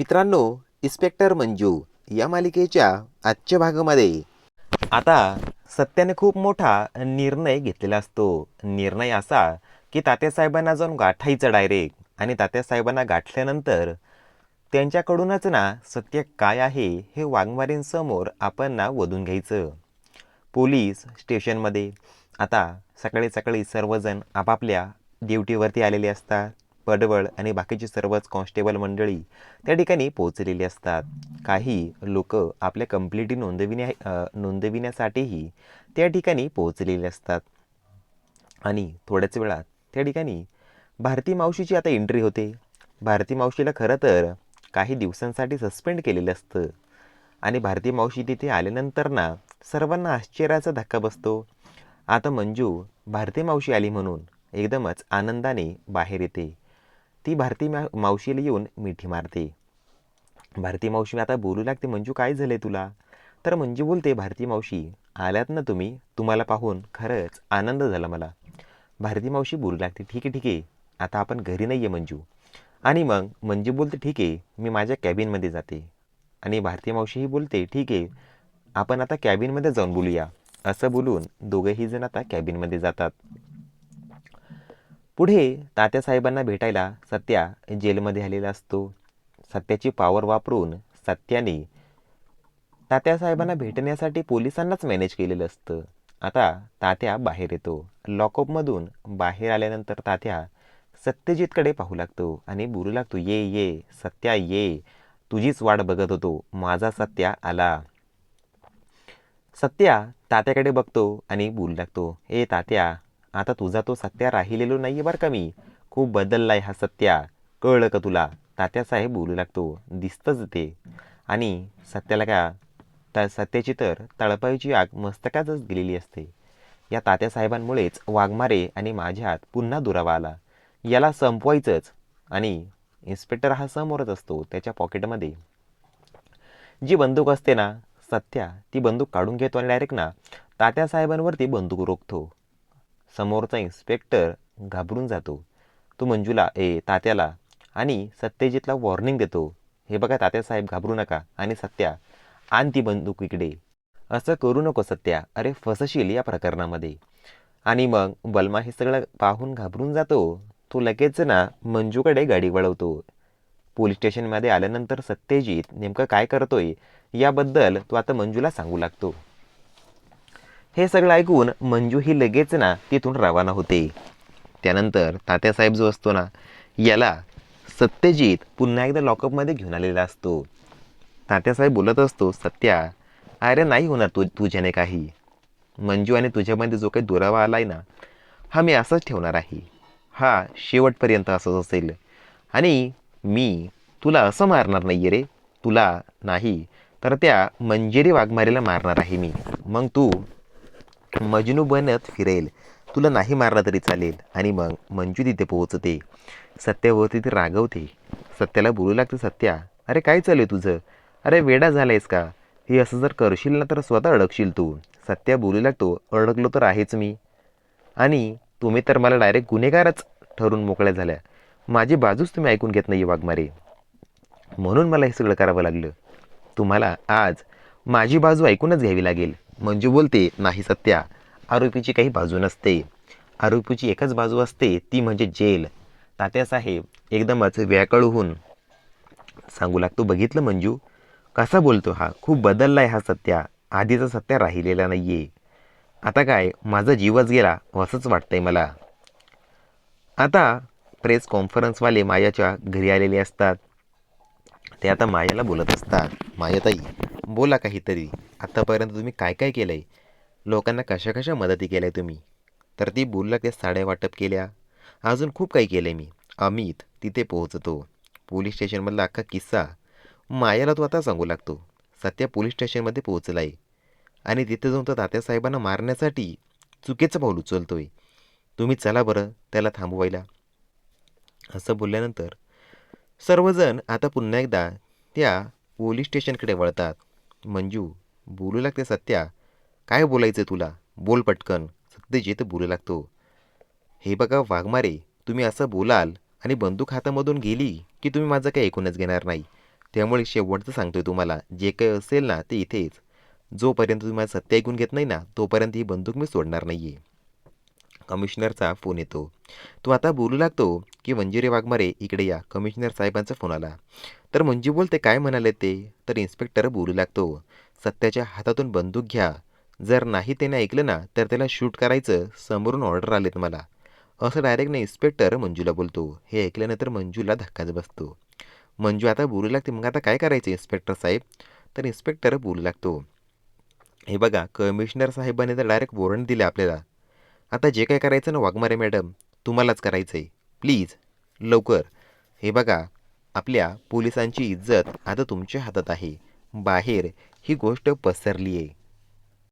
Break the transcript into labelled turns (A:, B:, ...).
A: मित्रांनो इन्स्पेक्टर मंजू या मालिकेच्या आजच्या भागामध्ये. आता सत्याने खूप मोठा निर्णय घेतलेला असतो. निर्णय असा की तात्यासाहेबांना जाऊन गाठायचं डायरेक्ट आणि तात्यासाहेबांना गाठल्यानंतर त्यांच्याकडूनच ना सत्य काय आहे हे वाघमारींसमोर आपण ना वधून घ्यायचं. पोलीस स्टेशनमध्ये आता सकाळी सकाळी सर्वजण आपापल्या ड्युटीवरती आलेले असतात. पडवळ आणि बाकीची सर्वच कॉन्स्टेबल मंडळी त्या ठिकाणी पोहोचलेली असतात. काही लोक आपल्या कंप्लिटी नोंदविण्या नोंदविण्यासाठीही त्या ठिकाणी पोहोचलेले असतात. आणि थोड्याच वेळात त्या ठिकाणी भारती मावशीची आता एंट्री होते. भारती मावशीला खरं तर काही दिवसांसाठी सस्पेंड केलेलं असतं. आणि भारती मावशी तिथे आल्यानंतर ना सर्वांना आश्चर्याचा धक्का बसतो. आता मंजू भारती मावशी आली म्हणून एकदमच आनंदाने बाहेर येते. ती भारती मा मावशीला येऊन मिठी मारते. भारती मावशी आता बोलू लागते मंजू काय झाले तुला? तर मंजू बोलते भारती मावशी आल्यात ना तुम्ही? तुम्हाला पाहून खरंच आनंद झाला मला. भारती मावशी बोलू लागते ठीक आहे ठीक आहे आता आपण घरी नाही आहे मंजू. आणि मग मंजू बोलते ठीक आहे मी माझ्या कॅबिनमध्ये जाते. आणि भारती मावशीही बोलते ठीक आहे आपण आता कॅबिनमध्ये जाऊन बोलूया. असं बोलून दोघंही जण आता कॅबिनमध्ये जातात. पुढे तात्यासाहेबांना भेटायला सत्या जेलमध्ये आलेला असतो. सत्याची पॉवर वापरून सत्याने तात्यासाहेबांना भेटण्यासाठी पोलिसांनाच मॅनेज केलेलं असतं. आता तात्या बाहेर येतो. लॉकअपमधून बाहेर आल्यानंतर तात्या सत्यजितकडे पाहू लागतो आणि बोलू लागतो ये ये सत्या ये तुझीच वाट बघत होतो. माझा सत्या आला. सत्या तात्याकडे बघतो आणि बोलू लागतो ए तात्या आता तुझा तो सत्या राहिलेलो नाही बरं का मी. खूप बदललाय हा सत्या. कळलं का तुला? तात्यासाहेब बोलू लागतो. दिसतंच ते. आणि सत्याला का? त्या सत्याची तर तळपायची आग मस्तकातच गेलेली असते. या तात्यासाहेबांमुळेच वाघमारे आणि माझ्यात पुन्हा दुरावा आला. याला संपवायचंच. आणि इन्स्पेक्टर हा समोरच असतो त्याच्या पॉकेटमध्ये. जी बंदूक असते ना सत्या ती बंदूक काढून घेतो आणि डायरेक्ट ना तात्यासाहेबांवरती बंदूक रोखतो. समोरचा इन्स्पेक्टर घाबरून जातो. तो मंजूला ए तात्याला आणि सत्यजितला वॉर्निंग देतो. हे बघा तात्यासाहेब घाबरू नका. आणि सत्या आण ती बंदूक इकडे. असं करू नको सत्या. अरे फसशील या प्रकरणामध्ये. आणि मग बलमा हे सगळं पाहून घाबरून जातो. तो लगेच ना मंजूकडे गाडी वळवतो. पोलीस स्टेशनमध्ये आल्यानंतर सत्यजित नेमकं काय करतोय याबद्दल तो आता मंजूला सांगू लागतो. हे सगळं ऐकून मंजू ही लगेच ना तिथून रवाना होते. त्यानंतर तात्यासाहेब जो असतो ना याला सत्यजित पुन्हा एकदा लॉकअपमध्ये घेऊन आलेला असतो. तात्यासाहेब बोलत असतो सत्या अरे नाही होणार तू तुझ्याने काही. मंजू आणि तुझ्यामध्ये जो काही दुरावा आला आहे ना हा मी असंच ठेवणार आहे. हा शेवटपर्यंत असंच असेल. आणि मी तुला असं मारणार नाही रे. तुला नाही तर त्या मंजेरी वाघमारीला मारणार आहे मी. मग तू मजनू बनत फिरेल. तुला नाही मारला तरी चालेल. आणि मग मंजू तिथे पोहोचते. सत्यावरती ती रागवते. सत्याला बोलू लागते सत्या अरे काय चालू आहे तुझं? अरे वेडा झालायस का? हे असं जर करशील ना तर स्वतः अडकशील तू. सत्या बोलू लागतो अडकलो तर आहेच मी. आणि तुम्ही तर मला डायरेक्ट गुन्हेगारच ठरून मोकळ्या झाल्या. माझी बाजूच तुम्ही ऐकून घेत नाही वाघमारे. म्हणून मला हे सगळं करावं लागलं. तुम्हाला आज माझी बाजू ऐकूनच घ्यावी लागेल. मंजू बोलते नाही सत्या आरोपीची काही बाजू नसते. आरोपीची एकच बाजू असते ती म्हणजे जेल. तात्यासाहेब एकदमच व्याकळ होऊन सांगू लागतो बघितलं मंजू? कसा बोलतो हा? खूप बदलला आहे हा सत्या. आधीचा सत्या राहिलेला नाही आहे आता काय? माझा जीवच गेला असंच वाटतंय मला. आता प्रेस कॉन्फरन्सवाले मायाच्या घरी आलेले असतात. ते आता मायाला बोलत असतात. मायाताई बोला काहीतरी. आत्तापर्यंत तुम्ही काय काय केलं आहे लोकांना कशा कशा मदती केल्या आहे तुम्ही? तर ती बोललं त्या साड्या वाटप केल्या. अजून खूप काही केलं आहे मी. अमित तिथे पोहोचतो. पोलीस स्टेशनमधला अख्खा किस्सा. मायाला तो आता सांगू लागतो. सत्या पोलीस स्टेशनमध्ये पोहोचला आहे आणि तिथे जाऊन तो तात्यासाहेबांना मारण्यासाठी चुकीचं पाऊल उचलतो आहे तुम्ही चला बरं त्याला थांबवायला. असं बोलल्यानंतर सर्वजण आता पुन्हा एकदा त्या पोलीस स्टेशनकडे वळतात. मंजू बोलू लागते सत्या. काय बोलायचं तुला? बोल पटकन. सत्यजित बोलू लागतो. हे बघा वाघमारे तुम्ही असं बोलाल आणि बंदूक हातामधून गेली की तुम्ही माझं काही ऐकूनच घेणार नाही. त्यामुळे शेवटचं सांगतोय तुम्हाला जे काही असेल ना ते इथेच. जोपर्यंत तुम्ही माझं सत्य ऐकून घेत नाही ना तोपर्यंत ही बंदूक मी सोडणार नाही आहे कमिशनरचा फोन येतो. तो आता बोलू लागतो की मंजुरी वाघमारे इकडे या. कमिशनर साहेबांचा फोन आला. तर मंजू बोलते काय म्हणाले ते? तर इन्स्पेक्टर बोलू लागतो सत्याच्या हातातून बंदूक घ्या. जर नाही त्याने ऐकलं ना तर त्याला शूट करायचं. समोरून ऑर्डर आलेत मला. असं डायरेक्ट ना इन्स्पेक्टर मंजूला बोलतो. हे ऐकल्यानंतर मंजूला धक्काच बसतो. मंजू आता बोलू लागते मग आता काय करायचं इन्स्पेक्टर साहेब? तर इन्स्पेक्टर बोलू लागतो हे बघा कमिशनर साहेबांनी तर डायरेक्ट वॉरंट दिले आपल्याला. आता जे काय करायचं ना वाघमारे मॅडम तुम्हालाच करायचं आहे प्लीज लवकर. हे बघा आपल्या पोलिसांची इज्जत आता तुमच्या हातात आहे. बाहेर ही गोष्ट पसरली आहे